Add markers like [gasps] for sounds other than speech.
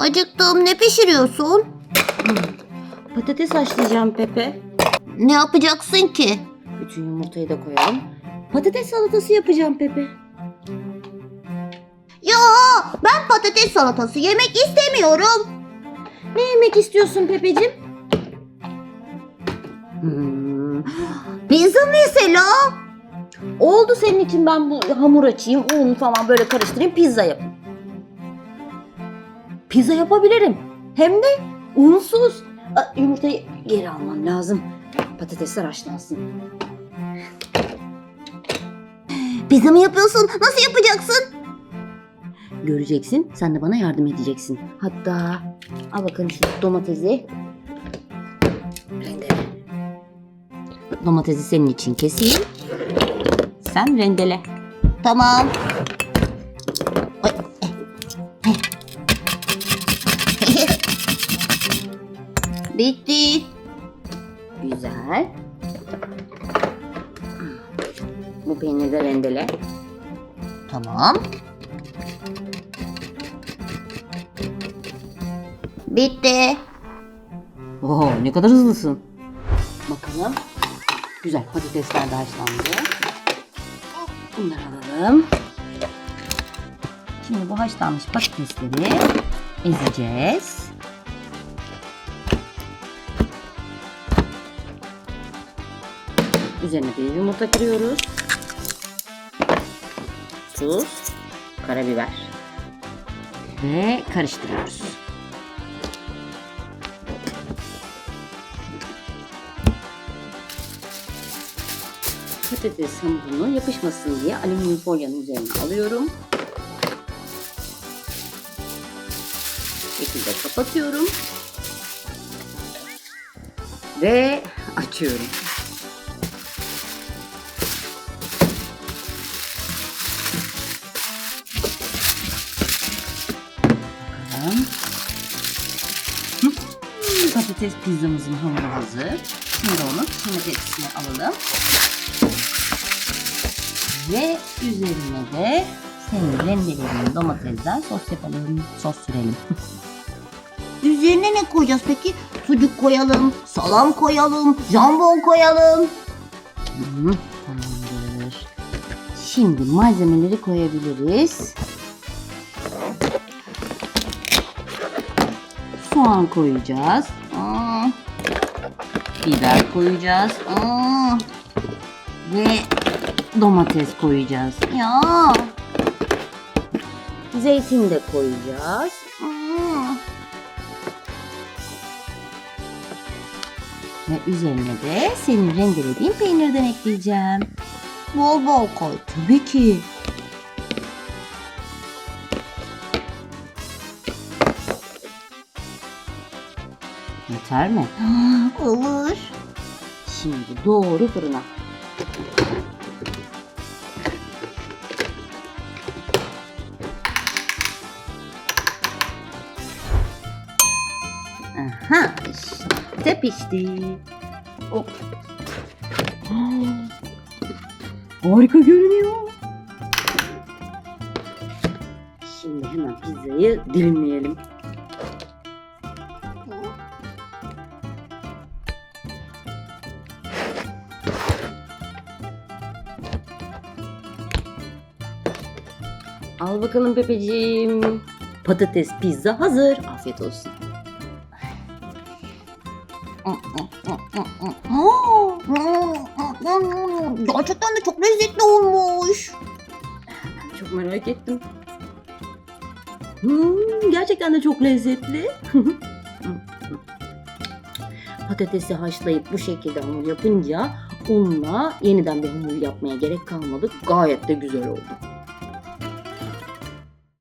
Acıktım. Ne pişiriyorsun? Patates haşlayacağım Pepe. Ne yapacaksın ki? Bütün yumurtayı da koyalım. Patates salatası yapacağım Pepe. Ya ben patates salatası yemek istemiyorum. Ne yemek istiyorsun Pepeciğim? Hmm. Pizza mesela. Oldu senin için ben bu hamur açayım, un falan böyle karıştırayım, pizza yapayım. Pizza yapabilirim. Hem de unsuz. Aa, Yumurtayı geri almam lazım. Patatesler haşlansın. Pizza mı yapıyorsun? Nasıl yapacaksın? Göreceksin, sen de bana yardım edeceksin. Hatta al bakalım şu domatesi. Rendele. Domatesi senin için keseyim. Sen rendele. Tamam. Bitti. Güzel. Bu peyniri de rendele. Tamam. Bitti. Oo, ne kadar hızlısın. Bakalım. Güzel patatesler de haşlandı. Bunları alalım. Şimdi bu haşlanmış patatesleri ezeceğiz. Üzerine bir yumurta kırıyoruz. Tuz, karabiber ve karıştırıyoruz. patates hamurunu yapışmasın diye alüminyum folyanın üzerine alıyorum. Bu şekilde kapatıyorum. Ve açıyorum. Hı, Patates pizzamızın hamuru hazır. Şimdi onu pişirme tepsisine alalım. Ve üzerine de senin rendelediğin domatesden sos yapalım. Sos sürelim. [laughs] Üzerine ne koyacağız peki? Sucuk koyalım, salam koyalım, jambon koyalım. Hı, tamamdır. Şimdi malzemeleri koyabiliriz. Soğan koyacağız. Aa, biber koyacağız. Aa, ve domates koyacağız. Ya. Zeytin de koyacağız. hmm. Ve üzerine de senin rendelediğin peynirden ekleyeceğim. Bol bol koy. Tabii ki. Yeter mi? [gasps] Olur. Şimdi doğru fırına. Aha işte pişti. Hop. [gasps] Harika görünüyor. Şimdi hemen pizzayı dilimleyelim. Al bakalım Pepeciğim. Patates pizza hazır. Afiyet olsun. Gerçekten de çok lezzetli olmuş. Çok merak ettim. Hmm, gerçekten de çok lezzetli. [laughs] Patatesi haşlayıp bu şekilde hamur yapınca unla yeniden bir hamur yapmaya gerek kalmadı. Gayet de güzel oldu.